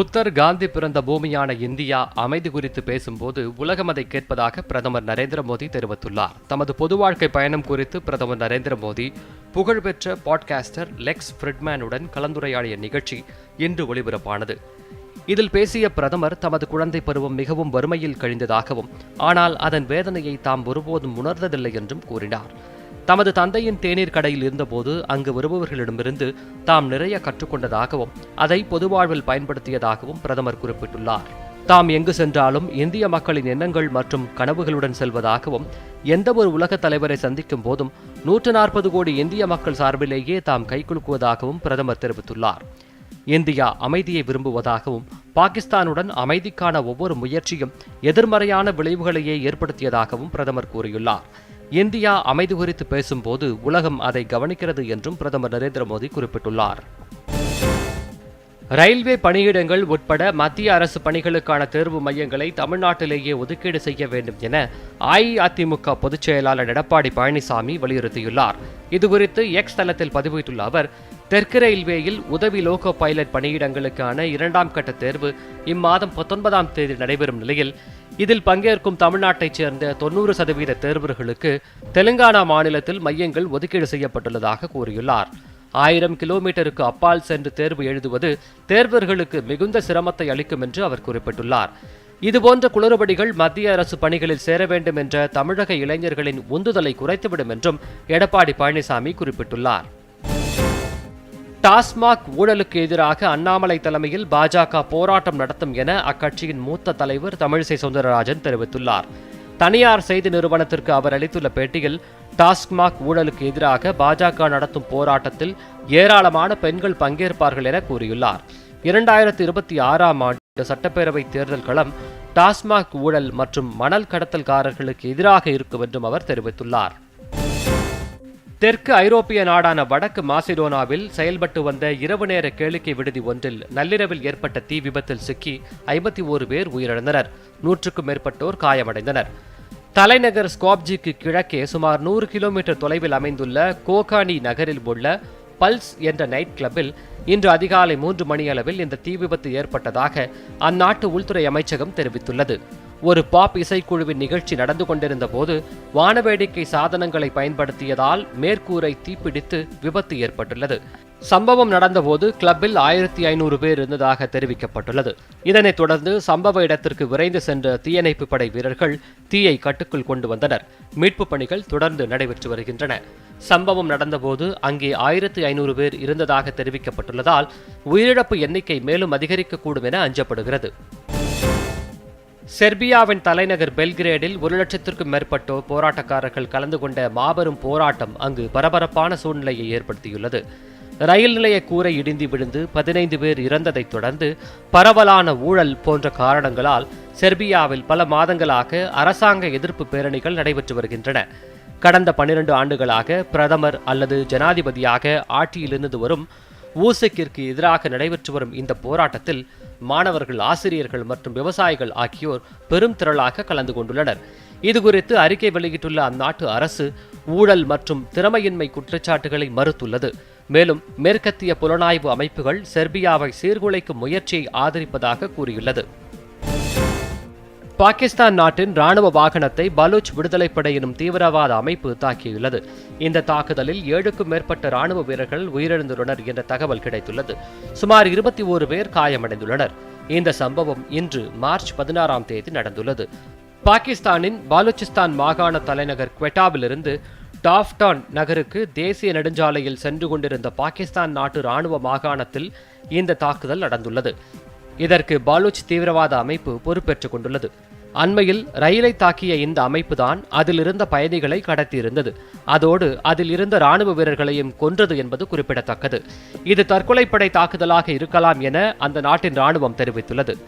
புத்தர் காந்தி பிறந்த பூமியான இந்தியா அமைதி குறித்து பேசும்போது உலகம் அதை கேட்பதாக பிரதமர் நரேந்திர மோடி தெரிவித்துள்ளார். தமது பொது வாழ்க்கை பயணம் குறித்து பிரதமர் நரேந்திர மோடி புகழ்பெற்ற பாட்காஸ்டர் லெக்ஸ் ஃப்ரிட்மேனுடன் கலந்துரையாடிய நிகழ்ச்சி இன்று ஒளிபரப்பானது இதில் பேசிய பிரதமர் தமது குழந்தை பருவம் மிகவும் வறுமையில் கழிந்ததாகவும் ஆனால் அதன் வேதனையை தாம் ஒருபோதும் உணர்ந்ததில்லை என்றும் கூறினார். தமது தந்தையின் தேநீர் கடையில் இருந்தபோது அங்கு வருபவர்களிடமிருந்து தாம் நிறைய கற்றுக்கொண்டதாகவும் அதை பொதுவாழ்வில் பயன்படுத்தியதாகவும் பிரதமர் குறிப்பிட்டுள்ளார். தாம் எங்கு சென்றாலும் இந்திய மக்களின் எண்ணங்கள் மற்றும் கனவுகளுடன் செல்வதாகவும் எந்த ஒரு உலக தலைவரை சந்திக்கும் போதும் நூற்று நாற்பது கோடி இந்திய மக்கள் சார்பிலேயே தாம் கைகுலுக்குவதாகவும் பிரதமர் தெரிவித்துள்ளார். இந்தியா அமைதியை விரும்புவதாகவும் பாகிஸ்தானுடன் அமைதிக்கான ஒவ்வொரு முயற்சியும் எதிர்மறையான விளைவுகளையே ஏற்படுத்தியதாகவும் பிரதமர் கூறியுள்ளார். இந்தியா அமைதி குறித்து பேசும்போது உலகம் அதை கவனிக்கிறது என்றும் பிரதமர் நரேந்திர மோடி குறிப்பிட்டுள்ளார். ரயில்வே பணியிடங்கள் உட்பட மத்திய அரசு பணிகளுக்கான தேர்வு மையங்களை தமிழ்நாட்டிலேயே ஒதுக்கீடு செய்ய வேண்டும் என அஇஅதிமுக பொதுச் செயலாளர் எடப்பாடி பழனிசாமி வலியுறுத்தியுள்ளார். இதுகுறித்து எக்ஸ் தளத்தில் பதிவிட்டுள்ள அவர் தெற்கு ரயில்வேயில் உதவி லோகோ பைலட் பணியிடங்களுக்கான இரண்டாம் கட்ட தேர்வு இம்மாதம் பத்தொன்பதாம் தேதி நடைபெறும் நிலையில் இதில் பங்கேற்கும் தமிழ்நாட்டைச் சேர்ந்த தொன்னூறு சதவீத தேர்வர்களுக்கு தெலுங்கானா மாநிலத்தில் மையங்கள் ஒதுக்கீடு செய்யப்பட்டுள்ளதாக கூறியுள்ளார். ஆயிரம் கிலோமீட்டருக்கு அப்பால் சென்று தேர்வு எழுதுவது தேர்வர்களுக்கு மிகுந்த சிரமத்தை அளிக்கும் என்று அவர் குறிப்பிட்டுள்ளார். இதுபோன்ற குளறுபடிகள் மத்திய அரசு பணிகளில் சேர வேண்டும் என்ற தமிழக இளைஞர்களின் உந்துதலை குறைத்துவிடும் என்றும் எடப்பாடி பழனிசாமி குறிப்பிட்டுள்ளார். டாஸ்மாக் ஊழலுக்கு எதிராக அண்ணாமலை தலைமையில் பாஜக போராட்டம் நடத்தும் என அக்கட்சியின் மூத்த தலைவர் தமிழிசை சவுந்தரராஜன் தெரிவித்துள்ளார். தனியார் செய்தி நிறுவனத்திற்கு அவர் அளித்துள்ள பேட்டியில் டாஸ்மாக் ஊழலுக்கு எதிராக பாஜக நடத்தும் போராட்டத்தில் ஏராளமான பெண்கள் பங்கேற்பார்கள் என கூறியுள்ளார். இரண்டாயிரத்தி இருபத்தி ஆறாம் ஆண்டு சட்டப்பேரவை தேர்தல் களம் டாஸ்மாக் ஊழல் மற்றும் மணல் கடத்தல்காரர்களுக்கு எதிராக இருக்கும் என்றும் அவர் தெரிவித்துள்ளார். தெற்கு ஐரோப்பிய நாடான வடக்கு மாசிடோனாவில் செயல்பட்டு வந்த இரவு நேர கேளிக்கை விடுதி ஒன்றில் நள்ளிரவில் ஏற்பட்ட தீ விபத்தில் சிக்கி ஐம்பத்தி ஓரு பேர் உயிரிழந்தனர். நூற்றுக்கும் மேற்பட்டோர் காயமடைந்தனர். தலைநகர் ஸ்காப்ஜிக்கு கிழக்கே சுமார் நூறு கிலோமீட்டர் தொலைவில் அமைந்துள்ள கோகானி நகரில் உள்ள பல்ஸ் என்ற நைட் கிளப்பில் இன்று அதிகாலை மூன்று மணியளவில் இந்த தீ விபத்து ஏற்பட்டதாக அந்நாட்டு உள்துறை அமைச்சகம் தெரிவித்துள்ளது. ஒரு பாப் இசைக்குழுவின் நிகழ்ச்சி நடந்து கொண்டிருந்த போது வானவேடிக்கை சாதனங்களை பயன்படுத்தியதால் மேற்கூரை தீப்பிடித்து விபத்து ஏற்பட்டுள்ளது. சம்பவம் நடந்தபோது கிளப்பில் ஆயிரத்தி ஐநூறு பேர் இருந்ததாக தெரிவிக்கப்பட்டுள்ளது. இதனைத் தொடர்ந்து சம்பவ இடத்திற்கு விரைந்து சென்ற தீயணைப்பு படை வீரர்கள் தீயை கட்டுக்குள் கொண்டு வந்தனர். மீட்புப் பணிகள் தொடர்ந்து நடைபெற்று வருகின்றன. சம்பவம் நடந்தபோது அங்கே ஆயிரத்தி ஐநூறு பேர் இருந்ததாக தெரிவிக்கப்பட்டுள்ளதால் உயிரிழப்பு எண்ணிக்கை மேலும் அதிகரிக்கக்கூடும் என அஞ்சப்படுகிறது. செர்பியாவின் தலைநகர் பெல்கிரேடில் ஒரு லட்சத்திற்கும் மேற்பட்டோர் போராட்டக்காரர்கள் கலந்து கொண்ட மாபெரும் போராட்டம் அங்கு பரபரப்பான சூழ்நிலையை ஏற்படுத்தியுள்ளது. ரயில் நிலைய கூரை இடிந்து விழுந்து பதினைந்து பேர் இறந்ததைத் தொடர்ந்து பரவலான ஊழல் போன்ற காரணங்களால் செர்பியாவில் பல மாதங்களாக அரசாங்க எதிர்ப்பு பேரணிகள் நடைபெற்று வருகின்றன. கடந்த பன்னிரண்டு ஆண்டுகளாக பிரதமர் அல்லது ஜனாதிபதியாக ஆட்சியிலிருந்து வரும் ஊசக்கிற்கு எதிராக நடைபெற்று வரும் இந்த போராட்டத்தில் மாணவர்கள் ஆசிரியர்கள் மற்றும் விவசாயிகள் ஆகியோர் பெரும் திரளாக கலந்து கொண்டுள்ளனர். இதுகுறித்து அறிக்கை வெளியிட்டுள்ள அந்நாட்டு அரசு ஊழல் மற்றும் திறமையின்மை குற்றச்சாட்டுகளை மறுத்துள்ளது. மேலும் மேற்கத்திய புலனாய்வு அமைப்புகள் செர்பியாவை சீர்குலைக்கும் முயற்சியை ஆதரிப்பதாக கூறியுள்ளது. பாகிஸ்தான் நாட்டின் ராணுவ வாகனத்தை பலூச் விடுதலைப்படை எனும் தீவிரவாத அமைப்பு தாக்கியுள்ளது. இந்த தாக்குதலில் ஏழுக்கும் மேற்பட்ட ராணுவ வீரர்கள் உயிரிழந்துள்ளனர் என்ற தகவல் கிடைத்துள்ளது. சுமார் இருபத்தி ஓரு பேர் காயமடைந்துள்ளனர். இந்த சம்பவம் இன்று மார்ச் பதினாறாம் தேதி நடந்துள்ளது. பாகிஸ்தானின் பாலுச்சிஸ்தான் மாகாண தலைநகர் குவெட்டாவிலிருந்து டாஃப்டான் நகருக்கு தேசிய நெடுஞ்சாலையில் சென்று கொண்டிருந்த பாகிஸ்தான் நாட்டு ராணுவ மாகாணத்தில் இந்த தாக்குதல் நடந்துள்ளது. இதற்கு பாலூச் தீவிரவாத அமைப்பு பொறுப்பேற்றுக் கொண்டுள்ளது. அண்மையில் ரயிலை தாக்கிய இந்த அமைப்புதான் அதில் இருந்த பயணிகளை கடத்தியிருந்தது. அதோடு அதில் இருந்த ராணுவ வீரர்களையும் கொன்றது என்பது குறிப்பிடத்தக்கது. இது தற்கொலைப்படை தாக்குதலாக இருக்கலாம் என அந்த நாட்டின் ராணுவம் தெரிவித்துள்ளது.